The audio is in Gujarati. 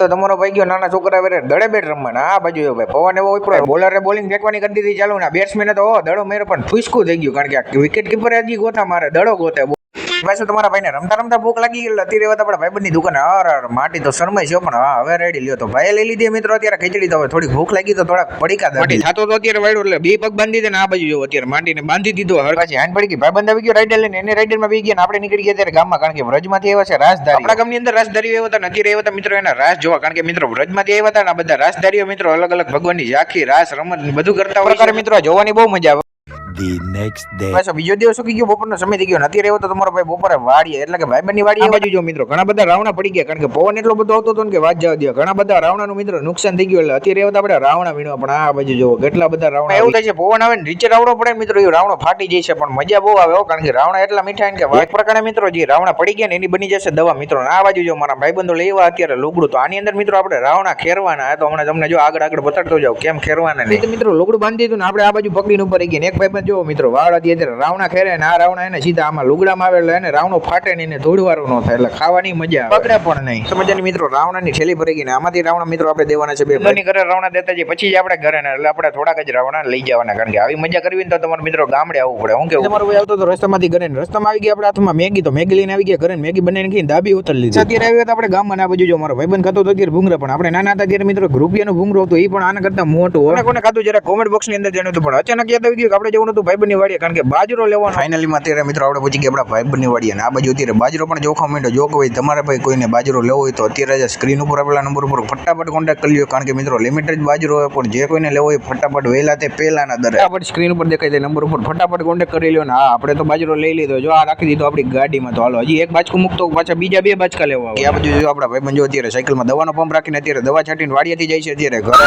તો તમારો ભાઈ ગયો, નાના છોકરા વેરે દડે બેટ રમવાના. આ બાજુ એવો ભાઈ, પવન એવો ઉપડે બોલરે બોલિંગ ફેંકવાની કરી દીધી, ચાલુ ને બેટ્સમેને તો દડો મેરે પણ ફૂસકું થઈ ગયું. કારણ કે વિકેટ કીપરે હજી ગોતા મારે, દડો ગોતે પાછું તમારા ભાઈને રમતા રમતા ભૂખ લાગી ગઈ? અત્યારે રહેવા આપણા ભાઈબંધની દુકાને અર અર માટી તો શરમાઈ છે પણ હા હવે રેડી લ્યો તો. ભાઈ લઈ લીધી મિત્રો અત્યારે ખીચડી તો હવે થોડીક ભૂખ લાગી તો થોડાક પડીકા દાટી થતો તો અત્યારે વાયડો એટલે બે પગ બાંધી દે ને આ બાજુ જો અત્યારે માટીને બાંધી દીધો હવે પાછી હાન પડી ગઈ. ભાઈબંધ આવી ગયો રાઈડર લઈને એને રાઈડરમાં બી ગયા ને આપણે નીકળી ગયા ત્યારે ગામમાં કારણ કે વ્રજમાંથી આવ્યા છે રાજધારી. આપણા ગામની અંદર રાજધારી આવ્યા હતા નથી આવ્યા હતા મિત્રો એના રાસ જોવા. કારણ કે મિત્રો વ્રજમાંથી આવ્યા હતા ને આ બધા રાજધારીઓ મિત્રો અલગ અલગ ભગવાનની ઝાંખી રાસ રમત બધું કરતા હોય મિત્રો જોવાની બહુ મજા આવે. The next day. પાછો બીજો દિવસ સુકી ગયો બપોરનો સમય થઈ ગયો નથી રહ્યો તો તમારો ભાઈ બપોરે વાડીએ એટલે કે ભાઈબંધની વાડીએ બાજુ જો મિત્રો ઘણા બધા રાવણા પડી ગયા કારણ કે પવન એટલો બધો આવતો હતો ને કે વાત જવા દે ઘણા બધા રાવણાનું મિત્રો નુકસાન થઈ ગયું એટલે અત્યારે આવ્યા તો આપણે રાવણા વીણવા પણ આ બાજુ જો કેટલા બધા રાવણા એવું થાય છે પવન આવે ને નીચે રાવણો પડે મિત્રો એ રાવણો ફાટી જાય છે પણ મજા બહુ આવે કારણ કે રાવણા એટલા મીઠા કે એક પ્રકારે મિત્રો જે રાવણા પડી ગયા ને એની બની જશે દવા મિત્રો. આ બાજુ જો મારા ભાઈબંધો લેવા અત્યારે લુગડું તો આની અંદર મિત્રો આપણે રાવણા ખેરવાના તો હમણાં તમને જો આગળ આગળ બતાડતો જાવ કેમ ખેરવાના નહીં મિત્રો લુગડું બાંધી દીધું ને આપણે આ બાજુ પકડીને ઉપર ને એક ભાઈબંધ જો મિત્રો વાળ હતી અત્યારે રાવણા ખેરે ને આ રાવણા એને સીધા આમાં લુગડામાં આવે એટલે એને રાવણો ફાટે ને એને ધોળવાળું ન થાય એટલે ખાવાની મજા આવે. પકડે પણ નહીં. સમજાની મિત્રો રાવણાની થેલી ભરી ગઈ ને આમાંથી રાવણા મિત્રો આપણે દેવાના છે બે બની ઘરે રાવણા દેતા જઈએ પછી જ આપણે ઘરે ને એટલે આપણે થોડાક જ રાવણા લઈ જવાના કારણ કે આવી મજા કરવી ને તો તમારે મિત્રો ગામડે આવવું પડે હું કેવું? તમારો ભાઈ આવતો તો રસ્તામાંથી ઘરે ને રસ્તામાં આવી ગયા આપણે હાથમાં મેગી તો મેગી લઈને આવી ગયા ઘરે મેગી બનાવીને ખાઈને દાબી ઉતર લીધી. અત્યારે આવ્યા તો આપણે ગામમાં ના બાજુ જો મારો ભાઈબંધ ખાતો તો અત્યારે ભૂંગરા પણ આપણે નાના હતા ત્યારે મિત્રો રૂપિયાનું ભૂંગરો હતું એ પણ આના કરતા મોટું કોને કોને ખાતું જરા કોમેન્ટ બોક્સની અંદર હતું પણ અચાનક યાદ આવી ગયું કે આપણે જવાનું હતું ભાઈબંધની વાડીએ કારણ કે બાજરો લેવાનો ફાઇનલીમાં અત્યારે મિત્રો આપણે પછી કે આપણા ભાઈબંધની વાડીએ અને આ બાજુ અત્યારે બાજરો પણ જોખમ માંડ્યો જો કોઈ તમારે ભાઈ કોઈને બાજરો લેવો હોય તો અત્યારે જ સ્ક્રીન ઉપર આપેલા નંબર ઉપર ફટાફટ કોન્ટેક્ટ કરી લ્યો કારણ કે મિત્રો લિમિટેડ બાજરો હોય પણ જે કોઈને લેવો હોય ફટાફટ વહેલા તે પહેલાના દરે. ફટાફટ સ્ક્રીન ઉપર દેખાય છે નંબર ઉપર ફટાફટ કોન્ટેક્ટ કરી લ્યો ને હા આપણે તો બાજરો લઈ લીધો જો આ રાખી દીધો આપણી ગાડીમાં તો હાલો હજી એક બાજકું મૂકતો પાછા બીજા બે બાજકા લેવા આ બાજુ જો આપણા ભાઈ જો અત્યારે સાયકલમાં દવાનો પંપ રાખીને અત્યારે દવા છાંટીને વાડિયાથી જાય છે અત્યારે ઘરે.